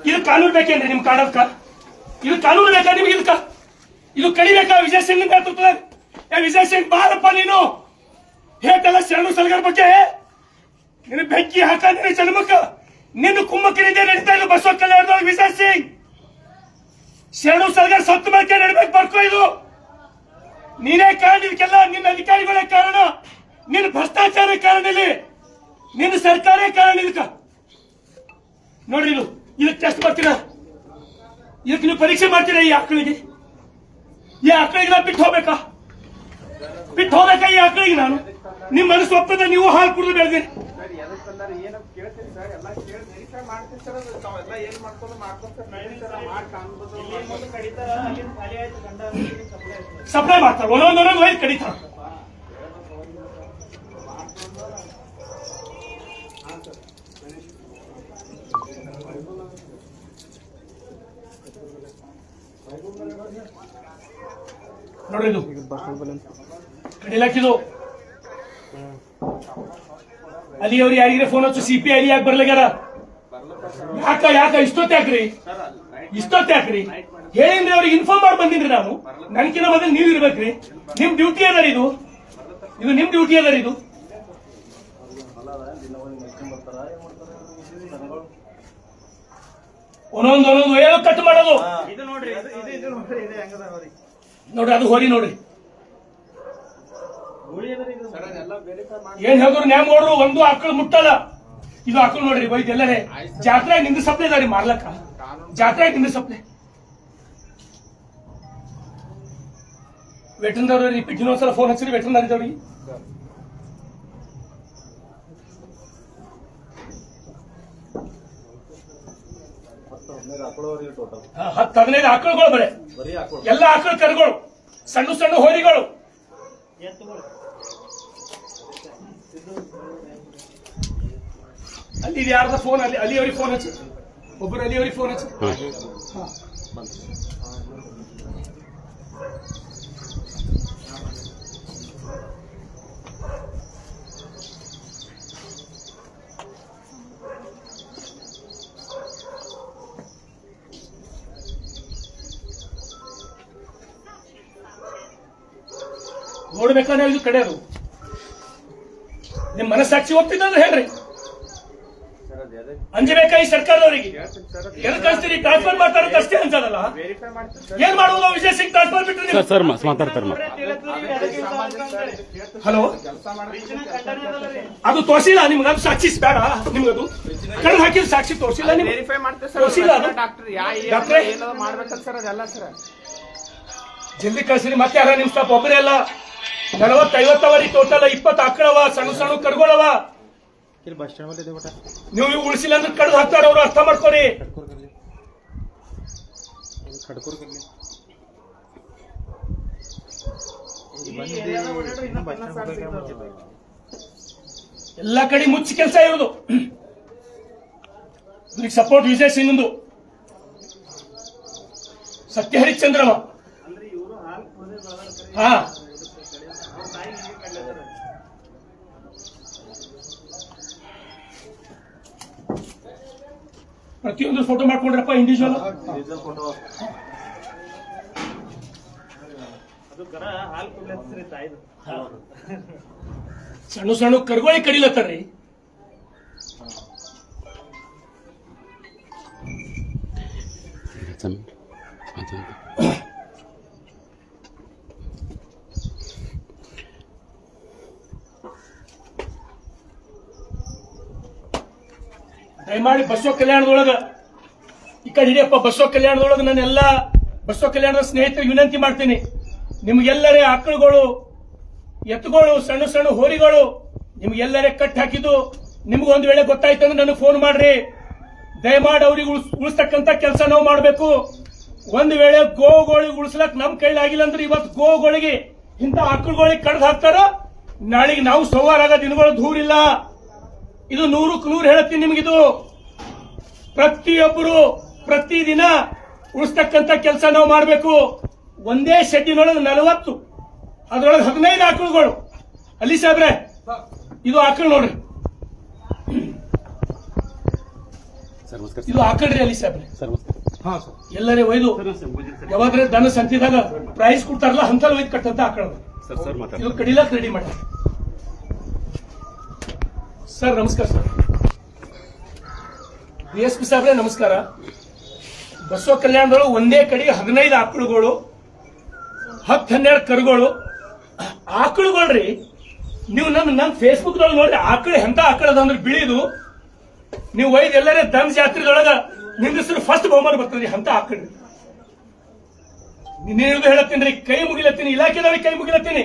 [SPEAKER 2] ಇದು ಕಾನೂನು ಬೇಕೇನ್ರಿ ನಿಮ್ ಕಾಣದ್ಕ ಇದು ಕಾನೂನು ಬೇಕಾ ನಿಮ್ಗೆ ಇದಕ್ಕ? ಇದು ಕಡಿಬೇಕಾ ವಿಜಯ್ ಸಿಂಗ್ ನೇತೃತ್ವದಾಗ ಏ ವಿಜಯ್ ಸಿಂಗ್ ಬಾರಪ್ಪ ನೀನು. ಹೇಳ್ತಲ್ಲ ಶರಣು ಸಲಗರ ಬಗ್ಗೆ? ನಿನ್ನ ಬೆಂಕಿ ಹಾಕ ನಿನ್ನ ಜನ್ಮಕ್ಕ. ನಿನ್ನ ಕುಮ್ಮಕ್ಕನಿಂದ ನಡೀತಾ ಇಲ್ಲ ಬಸವ ಕಲ್ಯಾಣದೊಳಗೆ ವಿಜಯ್ ಸಿಂಗ್. ಶರಣು ಸರ್ಕಾರ ಸತ್ತು ಬಳಕೆ ನಡ್ಬೇಕು ಬರ್ಕೋ ಇದು. ನೀನೇ ಕಾರಣ, ಇದಕ್ಕೆಲ್ಲ ನಿನ್ನ ಅಧಿಕಾರಿಗಳೇ ಕಾರಣ. ನಿನ್ನ ಭ್ರಷ್ಟಾಚಾರ ಕಾರಣ ಇಲ್ಲಿ. ನಿನ್ನ ಸರ್ಕಾರ ಕಾರಣ ಇದಕ್ಕ. ನೋಡ್ರಿ ಇದು ಇದಕ್ಕೆ ಟೆಸ್ಟ್ ಮಾಡ್ತೀರಾ ಇದಕ್ಕೆ ನೀವು ಪರೀಕ್ಷೆ ಮಾಡ್ತೀರಾ ಈ ಆಕಳಿಗೆ? ಈ ಆಕಳಿಗೆ ನಾ ಬಿಟ್ಟು ಹೋಗ್ಬೇಕಾ? ಬಿಟ್ಟು ಹೋಗ್ಬೇಕಾ ಈ ಆಕಳಿಗೆ ನಾನು? ನಿಮ್ಮ ಮನಸ್ಸು ಒಪ್ಪದ ನೀವು ಹಾಲು ಕುಡಿದು ಬೆಳೆದಿರಿ.
[SPEAKER 5] ಸರ್ ಎದಕ್ ತಂದಾರ ಏನಂತ ಕೇಳ್ತೀನಿ ಸರ್ ಎಲ್ಲ ಕೇಳಿ ವೆರಿಫೈ ಮಾಡ್ತೀನಿ ಸರ್ ಅದು ತಾವೆಲ್ಲ ಏನ್ ಮಾಡ್ಕೊಂಡು ಮಾಡ್ಕೊಂಡು ಸರ್ ನಡೀಲಿ ಸರ್ ಮಾಡಿ ಕಾಣ್ಬೋದು. ಕಡಿತಾರ ಅಲ್ಲಿಂದ ಖಾಲಿ ಆಯ್ತು ಗಂಡ ಸಪ್ಲೈ ಆಯ್ತು.
[SPEAKER 2] ಸಪ್ಲೈ ಮಾಡ್ತಾರೆ ಒಂದೊಂದು ಒಂದೊಂದು ಒಯ್ದು ಕಡಿತಾರ ನೋಡ್ರಿ ಇದು ಕಡಿಲಾಕಿದು ಅಲ್ಲಿ ಅವ್ರು ಯಾರಿಗ್ರೆ ಫೋನ್ ಹಚ್ಚು ಸಿ ಪಿ ಅಲ್ಲಿ ಯಾಕೆ ಬರ್ಲಾಗ್ಯಾರ ಯಾಕ ಯಾಕ ಇಷ್ಟೊತ್ತು ಯಾಕ್ರಿ? ಇಷ್ಟೊತ್ತು ಯಾಕ್ರಿ? ಹೇಳಿನ್ರಿ ಅವ್ರಿಗೆ ಇನ್ಫಾರ್ಮ್ ಮಾಡಿ ಬಂದಿನ್ರಿ ನಾವು ನನ್ಕಿನ ಮೊದಲು ನೀವು ಇರ್ಬೇಕ್ರಿ. ನಿಮ್ ಡ್ಯೂಟಿ ಅದ ಇದು. ಇದು ನಿಮ್ ಡ್ಯೂಟಿ ಅದ ಇದು. ಒಂದೊಂದು ಒಂದೊಂದು ಕಟ್ ಮಾಡೋದು.
[SPEAKER 5] ನೋಡ್ರಿ
[SPEAKER 2] ಅದು ಹೋರಿ ನೋಡ್ರಿ
[SPEAKER 5] ಸರ್ ಅದೆಲ್ಲ ವೆರಿಫೈ ಮಾಡಿ
[SPEAKER 2] ಏನ್ ಹೇಳಿದ್ರು ನ್ಯಾಯ ನೋಡ್ರು ಒಂದು ಆಕಳು ಮುಟ್ಟಲ್ಲ. ಇದು ಆಕಳು ನೋಡ್ರಿ ವೈದ್ಯ ಎಲ್ಲರೇ. ಜಾತ್ರೆ ನಿಂದ ಸಪ್ಲೆ ಇದಾರಿ ಮಾರ್ಲಕ್ಕ. ಜಾತ್ರೆ ನಿಂದ ಸಪ್ಲೆ. ವೆಟರ್ನರಿ ರಿಪೀಟ್ ಇನ್ನೊಂದ್ಸಲ ಫೋನ್ ಹಚ್ಚಿರಿ ವೆಟರ್ನರಿ ಹ- ಹತ್ತು ಹದಿನೈದು ಆಕಳುಗಳು ಬರೆ. ಎಲ್ಲ ಆಕಳು ಕರುಗಳು ಸಣ್ಣ ಸಣ್ಣ ಹೋರಿಗಳು. ಅಲ್ಲಿ ಇದು ಯಾರ್ದ ಫೋನ್ ಅಲ್ಲಿ ಅಲ್ಲಿ ಅವ್ರಿಗೆ ಫೋನ್ ಹಚ್ಚಿ ಒಬ್ಬರು ಅಲ್ಲಿ ಅವ್ರಿಗೆ ಫೋನ್ ಹಚ್ಚಿ ನೋಡ್ಬೇಕಾದ್ರೆ ಇದು ಕಡೆ ಅದು ನಿಮ್ ಮನಸ್ಸಾಕ್ಷಿ ಒಪ್ಪಿದ್ರೆ ಹೇಳ್ರಿ. ಅಂಜಬೇಕಾ ಈ ಸರ್ಕಾರದವರಿಗೆ? ಎಲ್ಲಿ ಕಳಿಸ್ತೀರಿ? ಟ್ರಾನ್ಸ್ಫರ್ ಮಾಡ್ತಾರ ಅಷ್ಟೇ
[SPEAKER 5] ಸರ್.
[SPEAKER 2] ಏನ್ ಮಾಡುವುದು ವಿಜಯ್ ಸಿಂಗ್ ಟ್ರಾನ್ಸ್ಫರ್ ಬಿಟ್ಟರೆ
[SPEAKER 4] ಸರ್ ಮಾತಾಡ್ತಾರೆ
[SPEAKER 2] ಹಲೋ ಅದು ತೋರಿಸಿಲ್ಲ ನಿಮ್ಗೆ ಅದು ಸಾಕ್ಷಿ ಬೇಡ ನಿಮ್ಗದು ಕಳೆದು ಹಾಕಿದ ಸಾಕ್ಷಿ ತೋರಿಸಿಲ್ಲ
[SPEAKER 5] ವೆರಿಫೈ ಮಾಡ್ತೇವೆ
[SPEAKER 2] ತೋರ್ಸಿಲ್ಲ
[SPEAKER 5] ಸರ್
[SPEAKER 2] ಅದು?
[SPEAKER 5] ಡಾಕ್ಟರ್ ಯಾ
[SPEAKER 2] ಡಾಕ್ಟ್ರೇ?
[SPEAKER 5] ಏನೋ ಮಾಡ್ಬೇಕಲ್ಲ ಸರ್ ಅದೆಲ್ಲ ಸರ್.
[SPEAKER 2] ಜಲ್ದಿ ಕಳ್ಸಿರಿ ಮತ್ತೆ ಯಾರ ನಿಮ್ ಸ್ಟಾಪ್ ಒಬ್ಬರೇ ಅಲ್ಲ? ನಲವತ್ತೈವತ್ತವರಿ ಟೋಟಲ್ ಇಪ್ಪತ್ತು ಆಕಳವ ಸಣ್ಣ ಸಣ್ಣ ಕರ್ಗೊಳವ. ನೀವು ಇವು ಉಳಿಸಿಲ್ಲ ಅಂದ್ರೆ ಕಡ್ದು ಹಾಕ್ತಾರ ಅವ್ರು ಅರ್ಥ ಮಾಡ್ಕೊರಿ. ಎಲ್ಲ ಕಡೆ ಮುಚ್ಚಿ ಕೆಲಸ ಇರೋದು. ಇವ್ರಿಗೆ ಸಪೋರ್ಟ್ ವಿಜಯ್ ಸಿಂಗ್ದು ಸತ್ಯ ಹರಿಶ್ಚಂದ್ರವ ಹಾ. ಪ್ರತಿಯೊಂದು ಫೋಟೋ ಮಾಡ್ಕೊಂಡ್ರಪ್ಪ ಇಂಡಿವಿಜುವಲ್
[SPEAKER 3] ಡೀಸೆಲ್ ಫೋಟೋ
[SPEAKER 2] ಸಣ್ಣ ಸಣ್ಣ ಕರ್ಗೋಳಿ ಕಡಿಲತ್ತಾರ್ರಿ
[SPEAKER 4] ಸಮ್ ಅದು
[SPEAKER 2] ದಯಮಾಡಿ ಬಸವ ಕಲ್ಯಾಣದೊಳಗ, ಈ ಕಡೆ ಹಿಡಿಯಪ್ಪ, ಬಸವ ನಾನು ಎಲ್ಲ ಬಸವ ಕಲ್ಯಾಣದ ಸ್ನೇಹಿತರಿಗೆ ವಿನಂತಿ ಮಾಡ್ತೀನಿ. ನಿಮ್ಗೆಲ್ಲರೇ ಆಕಳುಗಳು, ಎತ್ತುಗಳು, ಸಣ್ಣ ಸಣ್ಣ ಹೋರಿಗಳು, ನಿಮ್ಗೆಲ್ಲರೇ ಕಟ್ ಹಾಕಿದ್ದು ನಿಮ್ಗೊಂದು ವೇಳೆ ಗೊತ್ತಾಯ್ತು ಅಂದ್ರೆ ನನಗೆ ಫೋನ್ ಮಾಡ್ರಿ. ದಯಮಾಡಿ ಅವ್ರಿಗೆ ಉಳಿಸ್, ಉಳಿಸ್ತಕ್ಕಂಥ ಕೆಲಸ ನಾವು ಮಾಡಬೇಕು. ಒಂದು ವೇಳೆ ಉಳಿಸ್ಲಕ್ ನಮ್ಮ ಕೈಲಿ ಆಗಿಲ್ಲ ಅಂದ್ರೆ ಇವತ್ತು ಗೋಗಳಿಗೆ ಇಂಥ ಆಕಳುಗಳಿಗೆ ಕಡ್ದು ಹಾಕ್ತಾರ, ನಾಳೆಗೆ ನಾವು ಸೋವಾರಾಗ ದಿನಗಳು ದೂರಿಲ್ಲ. ಇದು ನೂರಕ್ಕೆ ನೂರು ಹೇಳ್ತೀನಿ ನಿಮಗಿದು ಪ್ರತಿಯೊಬ್ಬರು ಪ್ರತಿದಿನ ಉಳಿಸ್ತಕ್ಕಂಥ ಕೆಲಸ ನಾವು ಮಾಡಬೇಕು. ಒಂದೇ ಶೆಡ್ಡಿನೊಳಗೆ ನಲವತ್ತು. ಅದರೊಳಗೆ ಹದಿನೈದು ಆಕಳುಗಳು. ಅಲ್ಲಿ ಸಾಬ್ರೆ ಇದು ಆಕಳು ನೋಡ್ರಿ.
[SPEAKER 4] ಸರ್ ನಮಸ್ಕಾರ
[SPEAKER 2] ಇದು ಆಕಳ್ರಿ ಅಲ್ಲಿ ಸಾಬ್ರೆ
[SPEAKER 4] ಸರ್ ನಮಸ್ಕಾರ
[SPEAKER 2] ಎಲ್ಲರೇ ಒಯ್ದು. ಯಾವಾಗ್ರೆ ದನ ಸಂತಿದಾಗ ಪ್ರೈಸ್ ಕೊಡ್ತಾರಲ್ಲ ಅಂತಲ್ಲಿ ಒಯ್ದು ಕಟ್ಟಂತ ಆಕಳ.
[SPEAKER 4] ಸರ್ ಸರ್ ಮಾತಾಡಿ
[SPEAKER 2] ಇದು ಕಡಿಲಾಕ್ ರೆಡಿ ಮಾಡಿ ಸರ್, ನಮಸ್ಕಾರ ಸರ್. ಬಿ ಎಸ್ ಪಿ ಸಾಹೇಬ್ರೆ, ನಮಸ್ಕಾರ. ಬಸವ ಕಲ್ಯಾಣದೊಳಗೆ ಒಂದೇ ಕಡೆ ಹದಿನೈದು ಆಕಳುಗಳು, ಹತ್ತು ಹನ್ನೆರಡು ಕರುಗಳು. ಆಕಳುಗಳ್ರಿ, ನೀವು ನನ್ನ ನನ್ನ ಫೇಸ್ಬುಕ್ದೊಳಗೆ ನೋಡ್ರಿ, ಆಕಳು ಎಂತ ಆಕಳದ ಅಂದ್ರೆ ಬಿಳಿದು. ನೀವು ಒಯ್ದು ಎಲ್ಲರೇ ದಮ್ ಜಾತ್ರೆದೊಳಗೆ ನಿಂದಿಸಿದ್ರು ಫಸ್ಟ್ ಬಹುಮಾನ ಬರ್ತದ್ರಿ ಅಂತ ಆಕಳ್ರಿ. ನಿನ್ನೇನು ಹೇಳತ್ತೀನಿ ಕೈ ಮುಗಿಲತ್ತೀನಿ ಇಲಾಖೆದವ್ರಿಗೆ ಕೈ ಮುಗಿಲತ್ತೀನಿ.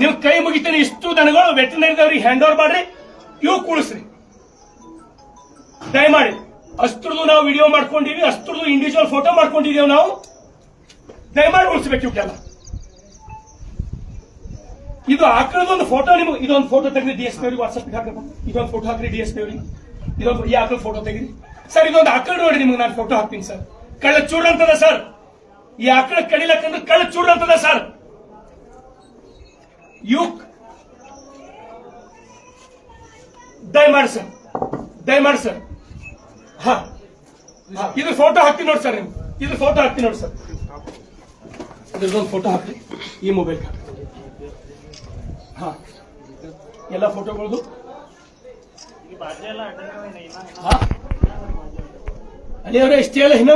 [SPEAKER 2] ನೀವು ಕೈ ಮುಗಿತೀನಿ, ಇಷ್ಟು ದನಗಳು ವೆಟನರಿದವ್ರಿಗೆ ಹ್ಯಾಂಡ್ ಓವರ್ ಮಾಡ್ರಿ, ಇವು ಡೈ ದಯಮಾಡಿ ಅಷ್ಟ್ರದ್ದು ನಾವು ವಿಡಿಯೋ ಮಾಡ್ಕೊಂಡಿವಿ ಅಷ್ಟ್ರದ್ದು ಇಂಡಿವಿಜುವಲ್ ಫೋಟೋ ಮಾಡ್ಕೊಂಡಿದೀವಿ ನಾವು. ದಯಮಾಡಿ ಉಳಿಸ್ಬೇಕು ಇವಕ್ಕೆಲ್ಲ ಇದು ಆಕಳದೊಂದು ಫೋಟೋ ನಿಮಗೆ, ಇದೊಂದು ಫೋಟೋ ತೆಗೆದು ಡಿ ಎಸ್ ಪಿ ಅವ್ರಿಗೆ ವಾಟ್ಸಪ್ ಹಾಕಪ್ಪ ಇದೊಂದು ಫೋಟೋ ಹಾಕ್ರಿ ಡಿ ಎಸ್ ಪಿ ಅವ್ರಿಗೆ. ಇದೊಂದು, ಈ ಆಕಳ ಫೋಟೋ ತೆಗಿರಿ ಸರ್, ಇದೊಂದು ಆಕಳ ನೋಡಿ ನಿಮ್ಗೆ ನಾನು ಫೋಟೋ ಹಾಕ್ತೀನಿ, ಸರ್. ಕಳ್ಳ ಚೂಡ್ ಅಂತದ, ಸರ್. ಈ ಆಕಳ ಕಡಿಲಕ್ಕಂದ್ರೆ ಕಳ್ಳ ಚೂಡ್ ಅಂತದ, ಸರ್. ಯು ದಯಮಾಡಿ ಸರ್ ದಯಮಾಡಿ ಸರ್ ಹಾ ಇದು ಇದ್ರ ಫೋಟೋ ಹಾಕ್ತೀನಿ ನೋಡಿ ಸರ್ ನೀವು ಇದು ಫೋಟೋ ಹಾಕ್ತೀನಿ ನೋಡಿ ಸರ್ ಇದ್ರದ್ದೊಂದು ಫೋಟೋ ಹಾಕ್ರಿ ಈ ಮೊಬೈಲ್ ಹಾಕಿ ಹಾ ಎಲ್ಲ ಫೋಟೋಗಳದು ಹಾ ಅಲ್ಲಿ ಅವರೇ ಇಷ್ಟೇ ಎಲ್ಲ ಈಗ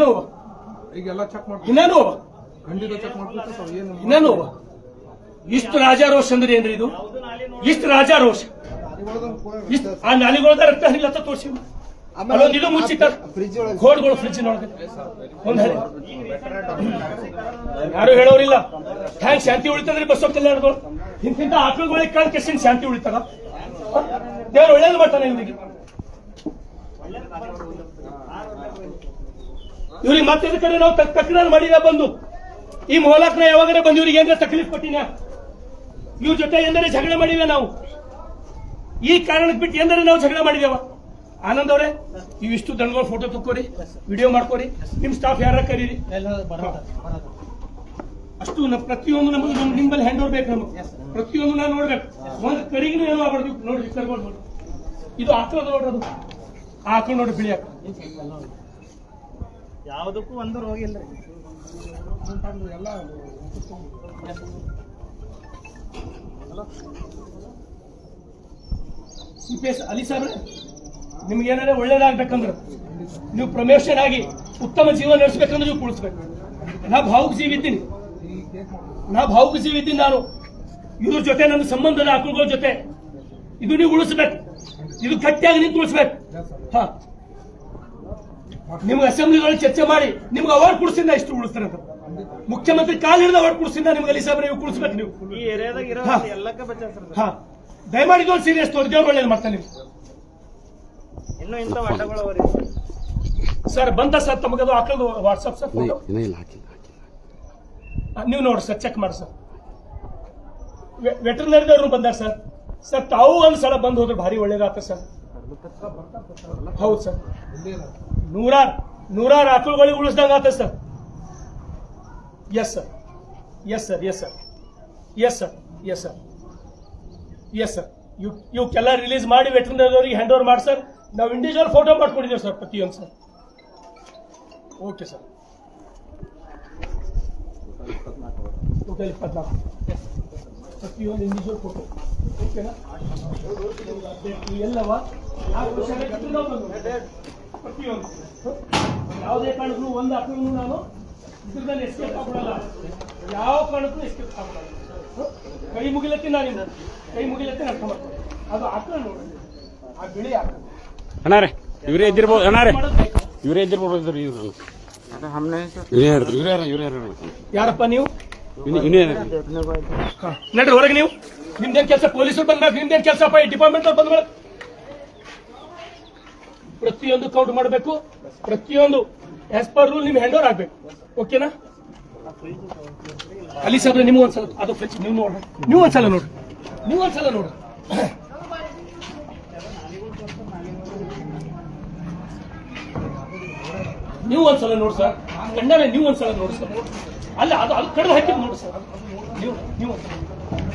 [SPEAKER 6] ಈಗೆಲ್ಲ ಚೆಕ್ ಮಾಡ್ತೀವಿ.
[SPEAKER 2] ಇನ್ನೇನು
[SPEAKER 6] ಖಂಡಿತ ಚೆಕ್ ಸರ್ ಏನು
[SPEAKER 2] ಇನ್ನೇನು ಇಷ್ಟು ರಾಜಾರೋಷ ಅಂದ್ರೆ ಏನ್ರಿ ಇದು? ಇಷ್ಟು ರಾಜಾರೋಷ ಆ ನಾಲಿಗೊಳದ ರಕ್ತ ಹರಿಲತ್ತ ತೋರಿಸಿ ಅಲ್ಲೊಂದು ಇದು ಗೋಡ್ಗಳು ಫ್ರಿಜ್ ಒಳಗೆ ಒಂದ್ ಹರಿ. ಯಾರು ಹೇಳೋರಿಲ್ಲ. ಹ್ಯಾಂಗ್ ಶಾಂತಿ ಉಳಿತದ್ರಿ ಬಸ್ ಕಲ್ಯಾಣಗಳು ಇಂತಿಂತ ಆಕಳುಗಳಿಗೆ ಕಳ್ ಕೆಸಿನ ಶಾಂತಿ ಉಳಿತಾರ ದೇವ್ರು ಒಳ್ಳೇದು ಮಾಡ್ತಾನೆ ಇವರಿಗೆ ಇವ್ರಿಗೆ ಮತ್ತೆ ಕಡೆ ನಾವು ತಕರಾರು ಮಾಡಿದ ಬಂದು. ಈ ಮೊಹಲಾಕ್ನ ಯಾವಾಗರೆ ಬಂದು ಇವ್ರಿಗೆ ಏನಾರ ತಕ್ಲೀಫ್ ಕೊಟ್ಟಿನ? ಇವ್ರ ಜೊತೆ ಎಂದರೆ ಜಗಳ ಮಾಡಿವೆ ನಾವು. ಈ ಕಾರಣಕ್ಕೆ ಬಿಟ್ಟು ಎಂದರೆ ನಾವು ಜಗಳ ಮಾಡಿದೇವ ಆನಂದ್ ಅವರೇ ಇಷ್ಟು ದನಗಳ ಫೋಟೋ ತಕ್ಕೋರಿ ವಿಡಿಯೋ ಮಾಡ್ಕೋರಿ ನಿಮ್ ಸ್ಟಾಫ್ ಯಾರ ಕರೀರಿ? ಅಷ್ಟು ಪ್ರತಿಯೊಂದು ನಮಗೆ ನಮ್- ನಿಮ್ಮಲ್ಲಿ ಹ್ಯಾಂಡ್ ಓವರ್ ಬೇಕು ನಮಗೆ. ಪ್ರತಿಯೊಂದು ನಾನು ನೋಡ್ಬೇಕು. ಒಂದು ಕರಿಗೂ ಏನೋ ಆಗ್ಬಾರ್ದು. ನೋಡಿ ಕರ್ಕೊಂಡು ನೋಡಿ ಇದು ಆಕಳದ ನೋಡ್ರಿ ಅದು. ಆಕಳ ನೋಡಿ ಬಿಳಿ ಆಕಳು
[SPEAKER 5] ಯಾವುದಕ್ಕೂ ಒಂದು ರೋಗ ಇಲ್ಲ
[SPEAKER 6] ಎಲ್ಲ
[SPEAKER 2] ಸಿ ಪಿ ಎಸ್ ಅಲಿ ಸಾಹೇಬ್ರೆ, ನಿಮ್ಗೆ ಏನಾದ್ರೆ ಒಳ್ಳೇದಾಗ್ಬೇಕಂದ್ರೆ, ನೀವು ಆಗಿ ಉತ್ತಮ ಜೀವನ ನಡೆಸ್ಬೇಕಂದ್ರೆ ನೀವು ಕುಳಿಸ್ಬೇಕು. ನಾ ಭಾವುಕ ಜೀವಿದ್ದೀನಿ ನಾ ಭಾವುಕ ಜೀವಿದ್ದೀನಿ ನಾನು. ಇದ್ರ ಜೊತೆ ನನ್ನ ಸಂಬಂಧದ ಆಕಳುಗಳ ಜೊತೆ. ಇದು ನೀವು ಉಳಿಸ್ಬೇಕು. ಇದು ಕಟ್ಟಿಯಾಗಿ ನಿಂತು ಉಳಿಸ್ಬೇಕು. ಹಾ. ನಿಮ್ಗೆ ಅಸೆಂಬ್ಲಿಗಳಲ್ಲಿ ಚರ್ಚೆ ಮಾಡಿ ನಿಮ್ಗೆ ಅವಾರ್ಡ್ ಕೊಡ್ಸಿಂದ ಇಷ್ಟು ಉಳಿಸ್ತಾರೆ ಅಂತ. ಮುಖ್ಯಮಂತ್ರಿ ಕಾಲ್ ಹಿಡಿದ ಅವ್ರು ಕುಡಿಸಿದ ನಿಮ್ಗೆ ಅಲ್ಲಿ ಸಾಹೇಬ್ರೆ ನೀವು ಕುಡಿಸ್ಬೇಕು ನೀವು.
[SPEAKER 5] ಈ ಏರಿಯಾದಾಗ ಇರೋ
[SPEAKER 2] ಹಾ.
[SPEAKER 5] ಎಲ್ಲಕ್ಕ ಬಚಾಸ್ರ
[SPEAKER 2] ಹಾ. ದಯಮಾಡಿ ಇದೊಂದು ಸೀರಿಯಸ್ ತೋರಿ ದೇವ್ರು ಒಳ್ಳೇದು ಮಾಡ್ತಾನೆ ನೀವು.
[SPEAKER 5] ಇನ್ನು ಇಂಥ ಅಡ್ಡಗಳು
[SPEAKER 2] ಸರ್ ಬಂದ ಸರ್ ತಮಗದು ಹಾಕೋದು ವಾಟ್ಸಪ್ ಸರ್
[SPEAKER 4] ಇನ್ನೂ
[SPEAKER 2] ಫೋಟೋ
[SPEAKER 4] ಇಲ್ಲ ಹಾಕಿಲ್ಲ ಹಾಕಿಲ್ಲ.
[SPEAKER 2] ನೀವು ನೋಡಿ ಸರ್ ಚೆಕ್ ಮಾಡಿ ಸರ್. ವೆಟರ್ನರಿದವ್ರು ಬಂದಾರ ಸರ್. ಸರ್ ತಾವು ಒಂದು ಸಲ ಬಂದು ಹೋದ್ರೆ ಭಾರಿ ಒಳ್ಳೇದಾಗ್ತದೆ ಸರ್. ಹೌದು ಸರ್. ನೂರಾರು ನೂರಾರು ಆಕಳುಗಳಿಗೆ ಉಳಿಸ್ದಂಗ ಆತ sir. Yes sir yes sir Yes, sir yes sir yes sir yes sir ಇವ್ ಇವಕ್ಕೆಲ್ಲ ರಿಲೀಸ್ ಮಾಡಿ ವೆಟರ್ನರಿದವ್ರಿಗೆ ಹ್ಯಾಂಡ್ ಓವರ್ ಮಾಡಿ ಸರ್ ನಾವು ಇಂಡಿವಿಜುವಲ್ ಫೋಟೋ ಮಾಡ್ಕೊಂಡಿದ್ದೇವೆ ಸರ್ ಪ್ರತಿಯೊಂದು ಸರ್ ಓಕೆ ಸರ್ ಟೋಟಲ್ ಇಪ್ಪತ್ನಾಲ್ಕು. ಪ್ರತಿಯೊಂದು ಇಂಡಿವಿಜುವಲ್ ಫೋಟೋ ಓಕೆನಾ ಎಲ್ಲವ. ಪ್ರತಿಯೊಂದು. ಯಾವುದೇ ಕಾರಣಕ್ಕೂ ಒಂದು ಹಾಕಿದ್ರು ನಾನು ಇದ್ರದಲ್ಲಿ ಎಸ್ಕೇಪ್ ಆಗ್ಬಿಡಲ್ಲ. ಯಾವ ಕಾರಣಕ್ಕೂ ಎಸ್ಕೇಪ್ ಆಗ್ಬಿಡಲ್ಲ. ಕೈ ಮುಗಿಲತ್ತಿ ನಾನು ನಿಮ್ಗೆ. ಕೈ ಮುಗಿಲತ್ತಿ ನಾನು ಮಾಡ್ಕೊಂಡು. ಅದು ಆಕಳ ನೋಡಿ. ಆ ಬಿಳಿ ಆಕಳ
[SPEAKER 4] ಅಣ್ಣಾರೆ ಇವರೇ ಇದ್ದಿರ್ಬೋದು ಅಣ್ಣಾರೆ? ಇವರೇ ಇದ್ದಿರ್ಬೋದು ಇವ್ರು. ಇವ್ರು ಯಾರು ಯಾರು ಯಾರು
[SPEAKER 2] ಯಾರಪ್ಪ ನೀವು. ನಡ್ರಿ ಹೊರಗೆ ನೀವು. ನಿಮ್ದೇನ್ ಕೆಲಸ? ಪೊಲೀಸರು ಬಂದ್ಬೇಕು ನಿಮ್ದೇನ್ ಕೆಲಸ? ಡಿಪಾರ್ಟ್ಮೆಂಟ್ ಅವ್ರು ಬಂದ್ಬೇಕು ಪ್ರತಿಯೊಂದು ಕೌಂಟ್ ಮಾಡಬೇಕು. ಪ್ರತಿಯೊಂದು ಆಸ್ ಪರ್ ರೂಲ್ ನಿಮ್ ಹ್ಯಾಂಡ್ ಓವರ್ ಆಗ್ಬೇಕು ಓಕೆನಾ ಅಲ್ಲಿ ಸಾಬ್ರೆ ನಿಮ್ಗೆ ಒಂದ್ಸಲ ಅದು ಫ್ರೆಂಚ್ ನೀವು ನೋಡ್ರಿ. ನೀವು ಒಂದ್ಸಲ ನೋಡ್ರಿ. ನೀವು ಒಂದ್ಸಲ ನೋಡ್ರಿ. ನೀವು ಒಂದ್ಸಲ ನೋಡಿ ಸರ್ ಕಂಡ ನೀವು ಒಂದ್ಸಲ ನೋಡಿ ಸರ್ ಅಲ್ಲ, ಅದು ಅದು ಕಡ್ದು ಹಾಕಿದ್ ನೋಡಿ ಸರ್ ನೀವು ನೀವು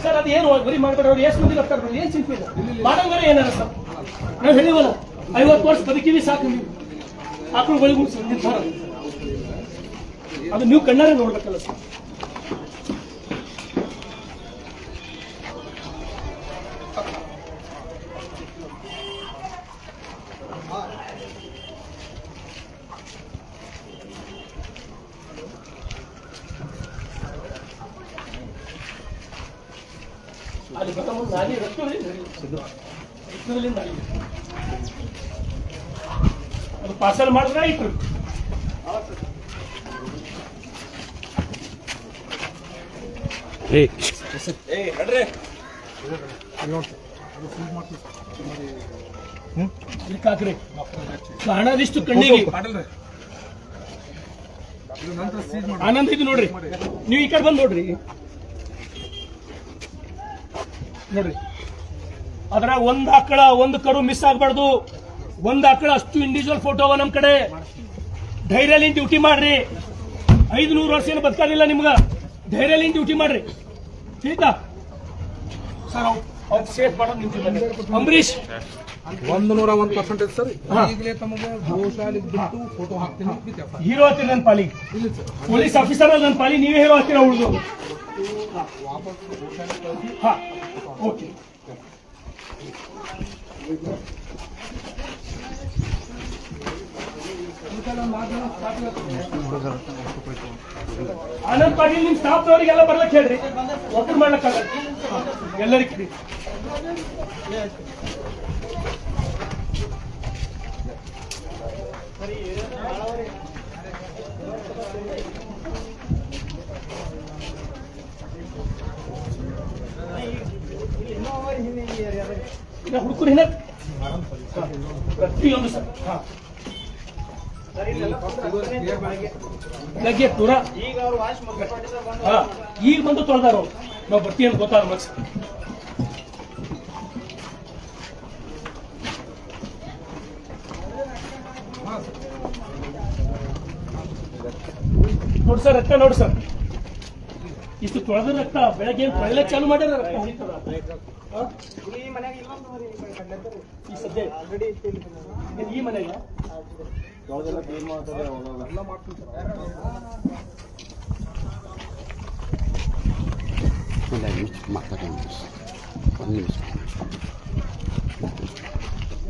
[SPEAKER 2] ಸರ್ ಅದು ಏನು ಬರೀ ಮಾಡ್ಬೇಡ ಅವ್ರು, ಎಷ್ಟು ಮಂದಿ ಬರ್ತಾರೆ ಏನು ಚಿಂತೆ ಮಾಡಂಗಾರ ಮಾಡಂಗಾರೆ ಏನಾರ ಸರ್ ನಾವು ಹೇಳಿವಲ್ಲ, ಐವತ್ತು ವರ್ಷ ಬದುಕಿವಿ ಸಾಕು ನೀವು. ಆಕಳುಗಳಿಗೂ ನಿರ್ಧಾರ. ಅದು ನೀವು ಕಣ್ಣಾರೆ ನೋಡ್ಬೇಕಲ್ಲ ಸರ್ ಅಲ್ಲಿ ಬರೋ ಮುಂದೆ ನಾಲಿ ರಕ್ತದಲ್ಲಿ ರಕ್ತದಲ್ಲಿ ನಾಲಿ ಅದು ಪಾರ್ಸಲ್ ಮಾಡಿದ್ರೆ ಇಟ್ರು ಕಾಣದಿಷ್ಟು ಕಣ್ಣಿಗೆ. ಆನಂದ್ ಇದು ನೋಡ್ರಿ. ನೀವು ಈ ಕಡೆ ಬಂದು ನೋಡ್ರಿ. ನೋಡ್ರಿ. ಅದ್ರ ಒಂದ್ ಆಕಳ ಒಂದು ಕರು ಮಿಸ್ ಆಗ್ಬಾರ್ದು. ಒಂದ್ ಆಕಳ ಅಷ್ಟು ಇಂಡಿವಿಜುವಲ್ ಫೋಟೋ ನಮ್ ಕಡೆ. ಧೈರ್ಯಲಿನ್ ಡ್ಯೂಟಿ ಮಾಡ್ರಿ. ಐದು ನೂರು ವರ್ಷ ಏನು ಬದುಕೋದಿಲ್ಲ ನಿಮ್ಗ. ಧೈರ್ಯಲಿನ್ ಡ್ಯೂಟಿ ಮಾಡ್ರಿ. ಸರ್ ಸೇಫ್ ಮಾಡೋದು. ಅಂಬರೀಶ್
[SPEAKER 6] ಒಂದು ನೂರ ಒಂದು ಪರ್ಸೆಂಟೇಜ್ ಸರ್? ಈಗಲೇ ತಮಗೆ ಗೋಶಾಲೆ ಬಿಟ್ಟು ಫೋಟೋ ಹಾಕ್ತೀನಿ.
[SPEAKER 2] ಹೀರೋ ಹತ್ತಿರ ನನ್ನ ಪಾಲಿ. ಪೊಲೀಸ್ ಆಫೀಸರ್ ನನ್ನ ಪಾಲಿ ನೀವೇ ಹೀರೋ ಹತ್ತಿರ ಉಳಿದು.
[SPEAKER 6] ವಾಪಸ್ ಗೋಶಾಲೆ ಕಳ್ಸಿ
[SPEAKER 2] ಹಾ ಓಕೆ. ಆನಂದ್ ಪಾಟೀಲ್ ನಿಮ್ ಸ್ಟಾಫ್ ಅವರಿಗೆಲ್ಲ ಬರ್ಲಕ್ ಹೇಳ್ರಿ. ಒಬ್ಬರು ಮಾಡ್ಲಕ್ಕಾಗಲ್ಲ. ಎಲ್ಲರಿಗೆ. ಈಗ ಹುಡುಗರು ಹಿನ್ನ ಪ್ರತಿಯೊಂದು ಬೆಳಗ್ಗೆ ಪೂರ
[SPEAKER 5] ಈಗ ಬಂದು
[SPEAKER 2] ತೊಳೆದಾರು. ನಾವು ಬರ್ತೀವಿ ಅಂತ ಗೊತ್ತಾರ ಮನ್ಸ ನೋಡಿ ಸರ್ ರಕ್ತ ನೋಡಿ ಸರ್. ಇಷ್ಟು ತೊಳೆದ ರಕ್ತ ಬೆಳಗ್ಗೆ ಏನು ತೊಳೆಯಕ್ಕೆ ಚಾಲು ಮಾಡ್ಯಾರ ರಕ್ತ?
[SPEAKER 5] ಈ
[SPEAKER 2] ಸದ್ಯ? ಈ ಮನೆಗೆ?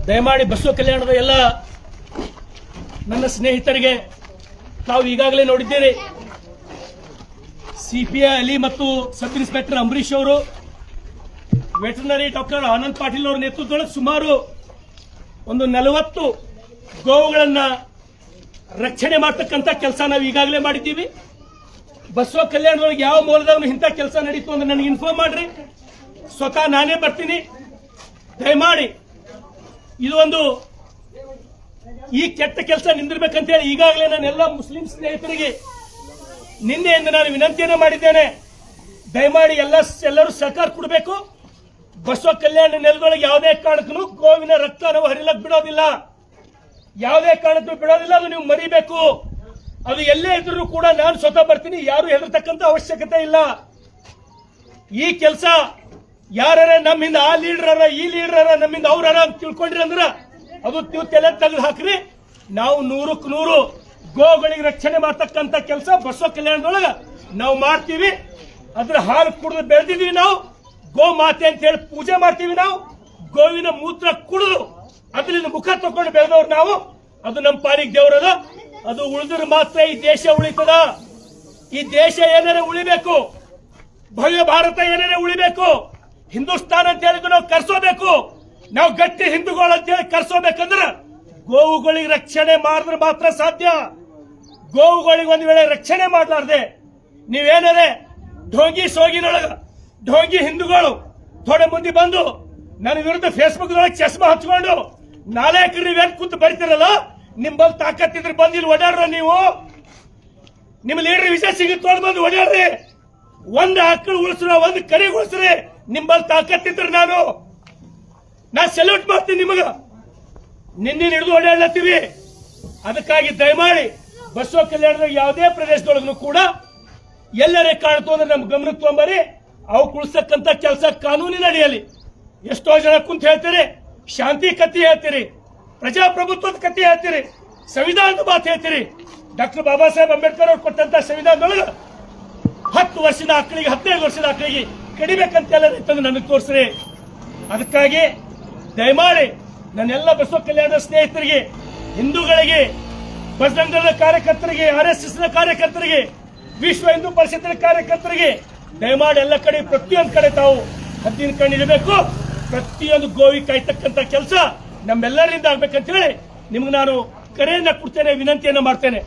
[SPEAKER 2] ದಯಮಾಡಿ ಬಸವ ಕಲ್ಯಾಣದ ಎಲ್ಲ ನನ್ನ ಸ್ನೇಹಿತರಿಗೆ ತಾವು ಈಗಾಗಲೇ ನೋಡಿದ್ದೀರಿ ಸಿಪಿಐ ಅಲಿ ಮತ್ತು ಸಬ್ ಇನ್ಸ್ಪೆಕ್ಟರ್ ಅಂಬರೀಶ್ ಅವರು, ವೆಟರ್ನರಿ ಡಾಕ್ಟರ್ ಆನಂದ್ ಪಾಟೀಲ್ ಅವರ ನೇತೃತ್ವದಲ್ಲಿ ಸುಮಾರು ಒಂದು ನಲವತ್ತು ಗೋವುಗಳನ್ನ ರಕ್ಷಣೆ ಮಾಡ್ತಕ್ಕಂಥ ಕೆಲಸ ನಾವು ಈಗಾಗಲೇ ಮಾಡಿದ್ದೀವಿ. ಬಸವ ಕಲ್ಯಾಣದೊಳಗೆ ಯಾವ ಮೂಲದವನು ಇಂಥ ಕೆಲಸ ನಡೀತು ಅಂದ್ರೆ ನನಗೆ ಇನ್ಫಾರ್ಮ್ ಮಾಡ್ರಿ. ಸ್ವತಃ ನಾನೇ ಬರ್ತೀನಿ. ದಯಮಾಡಿ, ಇದು ಒಂದು ಈ ಕೆಟ್ಟ ಕೆಲಸ ನಿಂದಿರ್ಬೇಕಂತ ಹೇಳಿ ಈಗಾಗಲೇ ನಾನು ಎಲ್ಲ ಮುಸ್ಲಿಂ ಸ್ನೇಹಿತರಿಗೆ ನಿನ್ನೆಯಿಂದ ನಾನು ವಿನಂತಿಯನ್ನು ಮಾಡಿದ್ದೇನೆ. ದಯಮಾಡಿ ಎಲ್ಲ ಎಲ್ಲರೂ ಸಹಕಾರ ಕೊಡಬೇಕು. ಬಸವ ಕಲ್ಯಾಣ ನೆಲದೊಳಗೆ ಯಾವುದೇ ಕಾರಣಕ್ಕೂ ಗೋವಿನ ರಕ್ತ ನಾವು ಹರಿಲಕ್ ಬಿಡೋದಿಲ್ಲ. ಯಾವುದೇ ಕಾರಣಕ್ಕೂ ಬಿಡೋದಿಲ್ಲ, ಅದು ನೀವು ಮರಿಬೇಕು. ಅದು ಎಲ್ಲೇ ಇದ್ರೂ ಕೂಡ ನಾನು ಸ್ವತಃ ಬರ್ತೀನಿ, ಯಾರು ಹೆದರ್ತಕ್ಕಂಥ ಅವಶ್ಯಕತೆ ಇಲ್ಲ. ಈ ಕೆಲಸ ಯಾರ ನಮ್ಮಿಂದ ಆ ಲೀಡರ್ ಈ ಲೀಡರ್ ನಮ್ಮಿಂದ ಅವ್ರ ಅಂತ ತಿಳ್ಕೊಂಡ್ರಿ ಅಂದ್ರ ಅದು ನೀವು ತಲೆ ತೆಗೆದು ಹಾಕ್ರಿ. ನಾವು ನೂರಕ್ಕೆ ನೂರು ಗೋಗಳಿಗೆ ರಕ್ಷಣೆ ಮಾಡ್ತಕ್ಕಂಥ ಕೆಲಸ ಬಸವ ಕಲ್ಯಾಣದೊಳಗ ನಾವು ಮಾಡ್ತೀವಿ. ಅದ್ರ ಹಾಲು ಕುಡಿದು ಬೆಳೆದಿದೀವಿ ನಾವು. ಗೋ ಮಾತೆ ಅಂತ ಹೇಳಿ ಪೂಜೆ ಮಾಡ್ತೀವಿ ನಾವು. ಗೋವಿನ ಮೂತ್ರ ಕುಡಿದು ಅದರಿಂದ ಮುಖ ತಕೊಂಡು ಬೆಳೆದವ್ರು ನಾವು. ಅದು ನಮ್ಮ ಪಾರಿಗೆ ದೇವರದ. ಅದು ಉಳಿದ್ರೆ ಮಾತ್ರ ಈ ದೇಶ ಉಳಿತದ. ಈ ದೇಶ ಏನಾರ ಉಳಿಬೇಕು. ಭವ್ಯ ಭಾರತ ಏನಾರ ಉಳಿಬೇಕು. ಹಿಂದೂಸ್ತಾನ್ ಅಂತ ಹೇಳಿದ್ರು ನಾವು ಕರ್ಸೋಬೇಕು. ನಾವು ಗಟ್ಟಿ ಹಿಂದೂಗಳು ಅಂತೇಳಿ ಕರ್ಸೋಬೇಕಂದ್ರೆ ಗೋವುಗಳಿಗೆ ರಕ್ಷಣೆ ಮಾಡಿದ್ರೆ ಮಾತ್ರ ಸಾಧ್ಯ. ಗೋವುಗಳಿಗೆ ಒಂದ್ ವೇಳೆ ರಕ್ಷಣೆ ಮಾಡಲಾರ್ದೆ ನೀವೇನರೆ ಢೋಂಗಿ ಸೋಗಿನೊಳಗ ಢೋಂಗಿ ಹಿಂದೂಗಳು ಥೋಡೆ ಮುಂದೆ ಬಂದು ನನ್ನ ವಿರುದ್ಧ ಫೇಸ್ಬುಕ್ ಒಳಗೆ ಚಸ್ಮಾ ಹಚ್ಕೊಂಡು ನೀವು ನೀವೇನ್ ಕೂತು ಬರ್ತೀರಲ್ಲ? ನಿಮ್ಮಲ್ಲಿ ತಾಕತ್ತಿದ್ರೆ ಬಂದಿಲ್ಲ, ಓಡಾಡ್ರ ನೀವು. ನಿಮ್ಮ ಲೀಡರ್ ವಿಷಯ ಸಿಗುತ್ತೆ ತೋಡ್ ಬಂದು ಓಡಾಡ್ರಿ. ಒಂದ್ ಆಕಳು ಉಳಿಸ್ರ, ಒಂದ್ ಕರಿ ಉಳಿಸ್ರಿ. ನಿಮ್ಮಲ್ಲಿ ತಾಕತ್ತಿದ್ರೆ ನಾನು ನಾ ಸೆಲ್ಯೂಟ್ ಮಾಡ್ತೀನಿ ನಿಮಗ. ನಿನ್ನೆ ಹಿಡಿದು ಓಡಾಡ್ಲತ್ತೀವಿ ಅದಕ್ಕಾಗಿ ದಯಮಾಡಿ ಬಸವ ಕಲ್ಯಾಣದ ಯಾವುದೇ ಪ್ರದೇಶದೊಳಗೂ ಕೂಡ ಎಲ್ಲರೇ ಕಾಣ್ತು ಅಂದ್ರೆ ನಮ್ಮ ಗಮನಕ್ಕೆ ತೊಗೊಂಬರಿ ಅವು ಕುಳಿಸಕ್ಕಂತ ಕೆಲಸ ಕಾನೂನಿನ ಅಡಿಯಲ್ಲಿ. ಎಷ್ಟೋ ಜನ ಕುಂತ ಹೇಳ್ತೀರಿ, ಶಾಂತಿ ಕತ್ತಿ ಹೇಳ್ತೀರಿ, ಪ್ರಜಾಪ್ರಭುತ್ವದ ಕತ್ತಿ ಹೇಳ್ತೀರಿ, ಸಂವಿಧಾನದ ಮಾತು ಹೇಳ್ತೀರಿ. ಡಾಕ್ಟರ್ ಬಾಬಾ ಸಾಹೇಬ್ ಅಂಬೇಡ್ಕರ್ ಅವ್ರು ಕೊಟ್ಟಂತ ಸಂವಿಧಾನದೊಳಗೆ ಹತ್ತು ವರ್ಷದ ಆಕಳಿಗೆ, ಹದಿನೈದು ವರ್ಷದ ಆಕಳಿಗೆ ಕಡಿಬೇಕಂತ ಎಲ್ಲ ನನಗೆ ತೋರಿಸ್ರಿ. ಅದಕ್ಕಾಗಿ ದಯಮಾಡಿ ನನ್ನೆಲ್ಲ ಬಸವ ಕಲ್ಯಾಣದ ಸ್ನೇಹಿತರಿಗೆ, ಹಿಂದೂಗಳಿಗೆ ಬಜರಂಗದ ಕಾರ್ಯಕರ್ತರಿಗೆ, ಆರ್ ಎಸ್ ಎಸ್ ಕಾರ್ಯಕರ್ತರಿಗೆ, ವಿಶ್ವ ಹಿಂದೂ ಪರಿಷತ್ತಿನ ಕಾರ್ಯಕರ್ತರಿಗೆ ದಯಮಾಡಿ ಎಲ್ಲ ಕಡೆ, ಪ್ರತಿಯೊಂದು ಕಡೆ ತಾವು ಹದ್ದಿನ ಕಣ್ಣಿರಬೇಕು ಪ್ರತಿಯೊಂದು ಗೋವಿ ಕಾಯ್ತಕ್ಕಂತ ಕೆಲಸ ನಮ್ಮೆಲ್ಲರಿಂದ ಆಗ್ಬೇಕಂತ ಹೇಳಿ ನಿಮ್ಗೆ ನಾನು ಕರೆಯನ್ನ ಕೊಡ್ತೇನೆ, ವಿನಂತಿಯನ್ನ ಮಾಡ್ತೇನೆ.